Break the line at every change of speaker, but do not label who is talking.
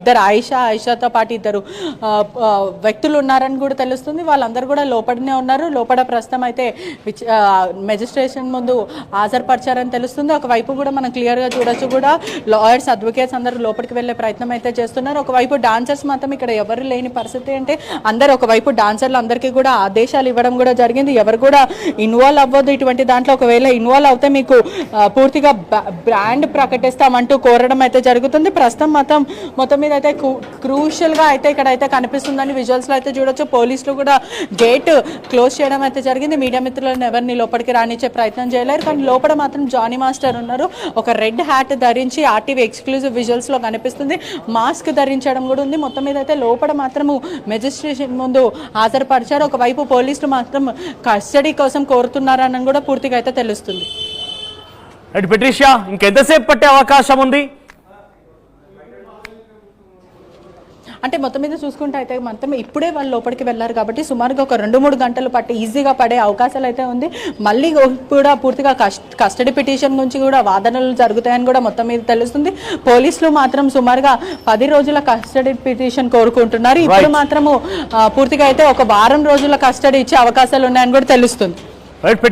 ఇద్దరు ఆయిషా ఆయిషాతో పాటు ఇద్దరు వ్యక్తులు ఉన్నారని కూడా తెలుస్తుంది. వాళ్ళందరూ కూడా లోపలనే ఉన్నారు. లోపల ప్రస్తుతం అయితే విచ్- మెజిస్ట్రేషన్ ముందు హాజరుపరిచారని తెలుస్తుంది. ఒకవైపు కూడా మనం క్లియర్గా చూడొచ్చు కూడా లాయర్స్ అడ్వకేట్స్ అందరూ లోపలికి వెళ్ళే ప్రయత్నం అయితే చేస్తున్నారు. ఒకవైపు డాన్సర్స్ మాత్రం ఇక్కడ ఎవరు లేని పరిస్థితి అంటే అందరు ఒకవైపు డాన్సర్లు అందరికీ కూడా ఆదేశాలు ఇవ్వడం కూడా జరిగింది. ఎవరు కూడా ఇన్వాల్వ్ అవ్వద్దు ఇటువంటి దాంట్లో. ఒకవేళ ఇన్వాల్వ్ అవుతే మీకు పూర్తిగా బ్రాండ్ ప్రకటిస్తామంటూ కోరడం అయితే జరుగుతుంది. ప్రస్తుతం మాత్రం మొత్తం మీద అయితే క్రూషియల్గా అయితే ఇక్కడ అయితే కనిపిస్తుందని విజువల్స్లో అయితే చూడొచ్చు. పోలీసులు కూడా గేట్ క్లోజ్ చేయడం అయితే జరిగింది. మీడియా మిత్రులను ఎవరిని లోపలికి రానిచ్చే ప్రయత్నం చేయలేరు. కానీ లోపల మాత్రం జానీ మాస్టర్ ఉన్నారు. ఒక రెడ్ హ్యాట్ ధరించి ఆర్టీవీ ఎక్స్క్లూజివ్ విజువల్స్లో కనిపిస్తుంది. మాస్క్ ధరించడం కూడా ఉంది. మొత్తం మీద అయితే లోపల మాత్రము మెజిస్ట్రేషన్ ముందు హాజరుపరిచారు. ఒకవైపు పోలీసులు మాత్రం కస్టడీ కోసం కోరుతున్నారని కూడా పూర్తిగా అయితే తెలుస్తుంది.
ఇంకెంతసేపు పట్టే అవకాశం ఉంది?
అంటే మొత్తం మీద చూసుకుంటే అయితే మొత్తం ఇప్పుడే వాళ్ళు లోపలికి వెళ్ళారు కాబట్టి సుమారుగా ఒక రెండు మూడు గంటలు పట్టి ఈజీగా పడే అవకాశాలు అయితే ఉంది. మళ్ళీ కూడా పూర్తిగా కస్టడీ పిటిషన్ గురించి కూడా వాదనలు జరుగుతాయని కూడా మొత్తం మీద తెలుస్తుంది. పోలీసులు మాత్రం సుమారుగా పది రోజుల కస్టడీ పిటిషన్ కోరుకుంటున్నారు. ఇప్పుడు మాత్రము పూర్తిగా అయితే ఒక వారం రోజుల కస్టడీ ఇచ్చే అవకాశాలు ఉన్నాయని కూడా తెలుస్తుంది.
రైట్